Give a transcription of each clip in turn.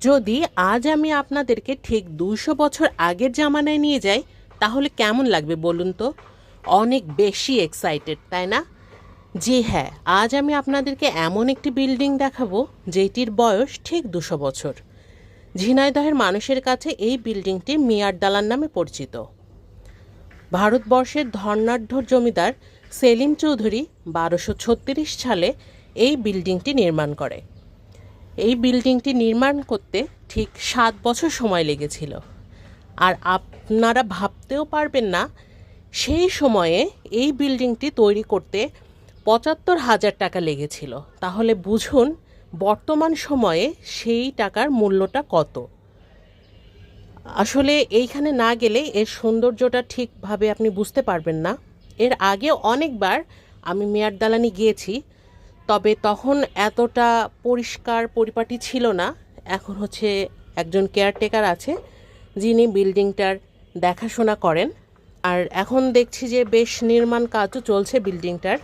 যদি আজ আমি আপনাদেরকে ঠিক দুশো বছর আগের জামানায় নিয়ে যাই, তাহলে কেমন লাগবে বলুন তো? অনেক বেশি এক্সাইটেড তাই না? জি হ্যাঁ আজ আমি আপনাদেরকে এমন একটি বিল্ডিং দেখাবো, যেটির বয়স ঠিক দুশো বছর। ঝিনাইদহের মানুষের কাছে এই বিল্ডিংটি মিয়ার দালান নামে পরিচিত। ভারতবর্ষের ধর্নাঢ্যর জমিদার সেলিম চৌধুরী বারোশো সালে এই বিল্ডিংটি নির্মাণ করে। এই বিল্ডিংটি নির্মাণ করতে ঠিক সাত বছর সময় লেগেছিল। আর আপনারা ভাবতেও পারবেন না, সেই সময়ে এই বিল্ডিংটি তৈরি করতে পঁচাত্তর হাজার টাকা লেগেছিল। তাহলে বুঝুন, বর্তমান সময়ে সেই টাকার মূল্যটা কত। আসলে এইখানে না গেলে এর সৌন্দর্যটা ঠিকভাবে আপনি বুঝতে পারবেন না। এর আগে অনেকবার আমি মেয়ার দালানি গিয়েছি তবে তখন এতটা পরিষ্কার পরিপাটি ছিল না। এখন হচ্ছে একজন কেয়ারটেকার আছে, যিনি বিল্ডিংটার দেখাশোনা করেন। আর এখন দেখছি যে বেশ নির্মাণ কাজও চলছে বিল্ডিংটার।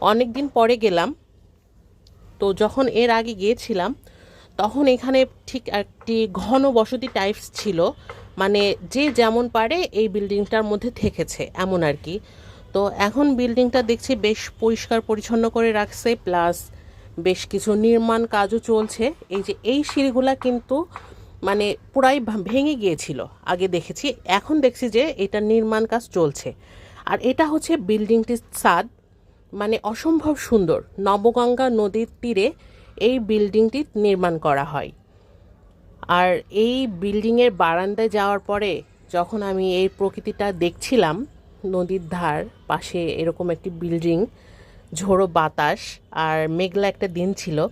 অনেক দিন পরে গেলাম। তো যখন এর আগে গিয়েছিলাম, তখন এখানে ঠিক একটি ঘন বসতি টাইপস ছিল। মানে যে যেমন পারে এই বিল্ডিংটার মধ্যে থেকেছে, এমন আর কি। তো এখন বিল্ডিংটা দেখছি বেশ পরিষ্কার পরিচ্ছন্ন করে রাখছে, প্লাস বেশ কিছু নির্মাণ কাজও চলছে। এই যে এই সিঁড়িগুলা কিন্তু মানে পুরাই ভেঙে গিয়েছিল, আগে দেখেছি, এখন দেখছি যে এটা নির্মাণ কাজ চলছে। আর এটা হচ্ছে বিল্ডিংটির ছাদ মানে অসম্ভব সুন্দর, নবগঙ্গা নদীর তীরে এই বিল্ডিংটি নির্মাণ করা হয়। আর এই বিল্ডিংয়ের বারান্দায় যাওয়ার পরে যখন আমি এই প্রকৃতিটা দেখছিলাম নদীর ধার, পাশে এরকম একটি বিল্ডিং ঝোড়ো বাতাস আর মেঘলা একটা দিন ছিল।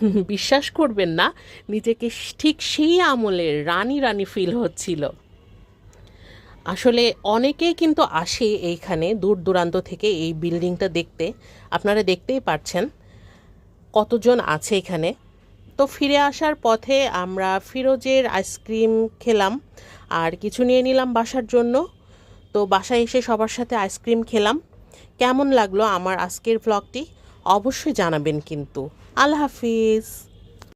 বিশ্বাস করবেন না, নিজেকে ঠিক সেই আমলে রানী রানী ফিল হচ্ছিল। আসলে অনেকেই কিন্তু আসে এইখানে দূর দূরান্ত থেকে এই বিল্ডিংটা দেখতে। আপনারা দেখতেই পাচ্ছেন কতজন আছে এখানে। তো ফিরে আসার পথে আমরা ফিরোজের আইসক্রিম খেলাম আর কিছু নিয়ে নিলাম বাসার জন্য। তো বাসায় এসে সবার সাথে আইসক্রিম খেলাম। কেমন লাগল আমার আজকের ব্লগটি অবশ্যই জানাবেন কিন্তু। আল্লাহ হাফিজ।